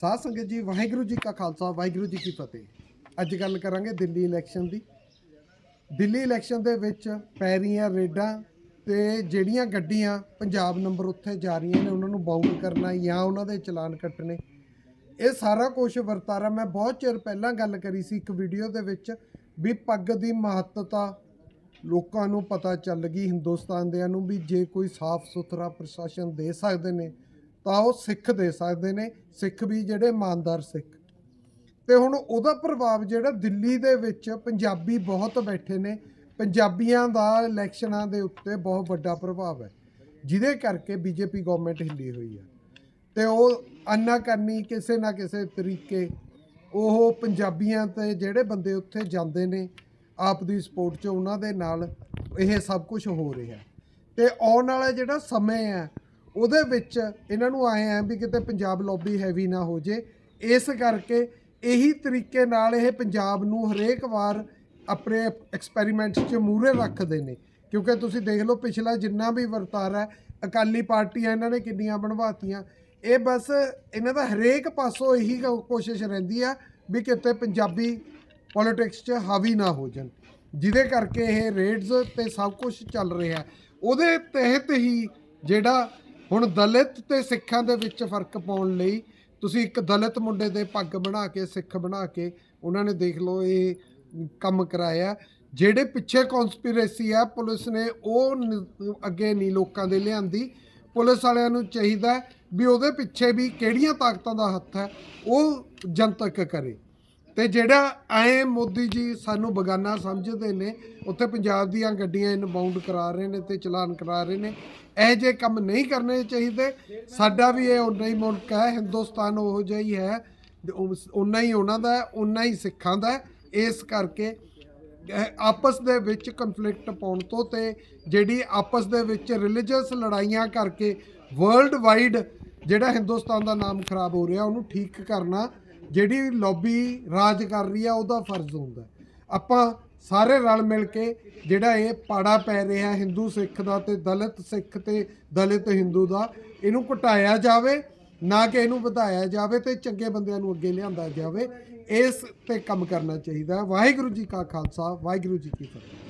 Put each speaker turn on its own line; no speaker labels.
ਸਾਧ ਸੰਗਤ ਜੀ, ਵਾਹਿਗੁਰੂ ਜੀ ਕਾ ਖਾਲਸਾ, ਵਾਹਿਗੁਰੂ ਜੀ ਕੀ ਫਤਿਹ। ਅੱਜ ਗੱਲ ਕਰਾਂਗੇ ਦਿੱਲੀ ਇਲੈਕਸ਼ਨ ਦੀ। ਦਿੱਲੀ ਇਲੈਕਸ਼ਨ ਦੇ ਵਿੱਚ ਪੈ ਰਹੀਆਂ ਰੇਡਾਂ ਤੇ ਜਿਹੜੀਆਂ ਗੱਡੀਆਂ ਪੰਜਾਬ ਨੰਬਰ ਉੱਥੇ ਜਾ ਰਹੀਆਂ ਨੇ, ਉਹਨਾਂ ਨੂੰ ਬਾਉਂਡ ਕਰਨਾ ਜਾਂ ਉਹਨਾਂ ਦੇ ਚਲਾਨ ਕੱਟਣੇ। ਇਹ ਸਾਰਾ ਕੁਝ ਵਰਤਾਰਾ ਮੈਂ ਬਹੁਤ ਚਿਰ ਪਹਿਲਾਂ ਗੱਲ ਕਰੀ ਸੀ ਇੱਕ ਵੀਡੀਓ ਦੇ ਵਿੱਚ ਵੀ ਪੱਗ ਦੀ ਮਹੱਤਤਾ ਲੋਕਾਂ ਨੂੰ ਪਤਾ ਚੱਲ ਗਈ, ਹਿੰਦੁਸਤਾਨ ਦਿਆਂ ਨੂੰ ਵੀ ਜੇ ਕੋਈ ਸਾਫ਼ ਸੁਥਰਾ ਪ੍ਰਸ਼ਾਸਨ ਦੇ ਸਕਦੇ ਨੇ ਤਾਂ ਉਹ ਸਿੱਖ ਦੇ ਸਕਦੇ ਨੇ, ਸਿੱਖ ਵੀ ਜਿਹੜੇ ਇਮਾਨਦਾਰ ਸਿੱਖ। ਤੇ ਹੁਣ ਉਹਦਾ ਪ੍ਰਭਾਵ ਜਿਹੜਾ ਦਿੱਲੀ ਦੇ ਵਿੱਚ ਪੰਜਾਬੀ ਬਹੁਤ ਬੈਠੇ ਨੇ, ਪੰਜਾਬੀਆਂ ਦਾ ਇਲੈਕਸ਼ਨਾਂ ਦੇ ਉੱਤੇ ਬਹੁਤ ਵੱਡਾ ਪ੍ਰਭਾਵ ਹੈ, ਜਿਹਦੇ ਕਰਕੇ ਬੀਜੇਪੀ ਗਵਰਨਮੈਂਟ ਹਿੱਲੀ ਹੋਈ ਹੈ। ਤੇ ਉਹ ਅੰਨਾ ਕਰਨੀ ਕਿਸੇ ਨਾ ਕਿਸੇ ਤਰੀਕੇ, ਉਹ ਪੰਜਾਬੀਆਂ ਤੇ ਜਿਹੜੇ ਬੰਦੇ ਉੱਥੇ ਜਾਂਦੇ ਨੇ, ਆਪ ਦੀ ਸਪੋਰਟ 'ਚ ਉਹਨਾਂ ਦੇ ਨਾਲ, ਇਹ ਸਭ ਕੁਝ ਹੋ ਰਿਹਾ। ਤੇ ਆਉਣ ਵਾਲਾ ਜਿਹੜਾ ਸਮੇਂ ਹੈ ਉਹਦੇ ਵਿੱਚ ਇਹਨਾਂ ਨੂੰ ਆਏ ਆ ਵੀ ਕਿਤੇ ਪੰਜਾਬ ਲੌਬੀ ਹੈਵੀ ਨਾ ਹੋ ਜੇ। ਇਸ ਕਰਕੇ ਇਹੀ ਤਰੀਕੇ ਨਾਲ ਇਹ ਪੰਜਾਬ ਨੂੰ ਹਰੇਕ ਵਾਰ ਆਪਣੇ ਐਕਸਪੈਰੀਮੈਂਟਸ 'ਚ ਮੂਹਰੇ ਰੱਖਦੇ ਨੇ। ਕਿਉਂਕਿ ਤੁਸੀਂ ਦੇਖ ਲਓ ਪਿਛਲਾ ਜਿੰਨਾ ਵੀ ਵਰਤਾਰਾ ਹੈ, ਅਕਾਲੀ ਪਾਰਟੀਆਂ ਇਹਨਾਂ ਨੇ ਕਿੰਨੀਆਂ ਬਣਵਾਤੀਆਂ। ਇਹ ਬਸ ਇਹਨਾਂ ਦਾ ਹਰੇਕ ਪਾਸੋਂ ਇਹੀ ਕੋਸ਼ਿਸ਼ ਰਹਿੰਦੀ ਆ ਵੀ ਕਿਤੇ ਪੰਜਾਬੀ ਪੋਲਿਟਿਕਸ 'ਚ ਹਾਵੀ ਨਾ ਹੋ ਜਾਣ। ਜਿਹਦੇ ਕਰਕੇ ਇਹ ਰੇਡਸ ਤੇ ਸਭ ਕੁਝ ਚੱਲ ਰਿਹਾ। ਉਹਦੇ ਤਹਿਤ ਹੀ ਜਿਹੜਾ ਹੁਣ ਦਲਿਤ ਤੇ ਸਿੱਖਾਂ ਦੇ ਵਿੱਚ ਫ਼ਰਕ ਪਾਉਣ ਲਈ ਤੁਸੀਂ ਇੱਕ ਦਲਿਤ ਮੁੰਡੇ ਦੇ ਪੱਗ ਬਣਾ ਕੇ, ਸਿੱਖ ਬਣਾ ਕੇ ਉਹਨਾਂ ਨੇ ਦੇਖ ਲਓ ਇਹ ਕੰਮ ਕਰਾਇਆ। ਜਿਹੜੇ ਪਿੱਛੇ ਕਨਸਪੀਰੇਸੀ ਆ, ਪੁਲਿਸ ਨੇ ਉਹ ਅੱਗੇ ਨਹੀਂ ਲੋਕਾਂ ਦੇ ਲਿਆਂਦੀ। ਪੁਲਿਸ ਵਾਲਿਆਂ ਨੂੰ ਚਾਹੀਦਾ ਵੀ ਉਹਦੇ ਪਿੱਛੇ ਵੀ ਕਿਹੜੀਆਂ ਤਾਕਤਾਂ ਦਾ ਹੱਥ ਹੈ, ਉਹ ਜਨਤਕ ਕਰੇ। ਤੇ ਜਿਹੜਾ ਐ ਮੋਦੀ ਜੀ ਸਾਨੂੰ ਬਗਾਨਾ ਸਮਝਦੇ ਨੇ, ਉੱਥੇ ਪੰਜਾਬ ਦੀਆਂ ਗੱਡੀਆਂ ਇਨਬਾਉਂਡ ਕਰਾ ਰਹੇ ਨੇ ਤੇ ਚਲਾਨ ਕਰਾ ਰਹੇ ਨੇ, ਇਹ ਜੇ ਕੰਮ ਨਹੀਂ ਕਰਨੇ ਚਾਹੀਦੇ, ਸਾਡਾ ਵੀ ਇਹ ਉਨਾ ਹੀ ਮੁਲਕ ਹੈ, ਹਿੰਦੁਸਤਾਨ ਉਹੋ ਜਿਹਾ ਹੀ ਹੈ ਉਨਾ ਹੀ ਉਹਨਾਂ ਦਾ ਹੈ ਉਨਾ ਹੀ ਸਿੱਖਾਂ ਦਾ ਇਸ ਕਰਕੇ ਆਪਸ ਦੇ ਵਿੱਚ ਕੰਫਲਿਕਟ ਪਾਉਣ ਤੋਂ ਤੇ ਜਿਹੜੀ ਆਪਸ ਦੇ ਵਿੱਚ ਰਿਲੀਜੀਅਸ ਲੜਾਈਆਂ ਕਰਕੇ ਵਰਲਡ ਵਾਈਡ ਜਿਹੜਾ ਹਿੰਦੁਸਤਾਨ ਦਾ ਨਾਮ ਖਰਾਬ ਹੋ ਰਿਹਾ, ਉਹਨੂੰ ਠੀਕ ਕਰਨਾ ਜਿਹੜੀ ਲੌਬੀ ਰਾਜ ਕਰ ਰਹੀ ਆ, ਉਹਦਾ ਫਰਜ਼ ਹੁੰਦਾ ਆਪਾਂ ਸਾਰੇ ਰਲ ਮਿਲ ਕੇ ਜਿਹੜਾ ਇਹ ਪਾੜਾ ਪੈ ਰਿਹਾ ਹਿੰਦੂ ਸਿੱਖ ਦਾ ਤੇ ਦਲਿਤ ਸਿੱਖ ਤੇ ਦਲਿਤ ਹਿੰਦੂ ਦਾ, ਇਹਨੂੰ ਘਟਾਇਆ ਜਾਵੇ, ਨਾ ਕਿ ਇਹਨੂੰ ਵਧਾਇਆ ਜਾਵੇ ਤੇ ਚੰਗੇ ਬੰਦਿਆਂ ਨੂੰ ਅੱਗੇ ਲਿਆਂਦਾ ਜਾਵੇ, ਇਸ ਤੇ ਕੰਮ ਕਰਨਾ ਚਾਹੀਦਾ ਵਾਹਿਗੁਰੂ ਜੀ ਕਾ ਖਾਲਸਾ, ਵਾਹਿਗੁਰੂ ਜੀ ਕੀ ਫਤਿਹ।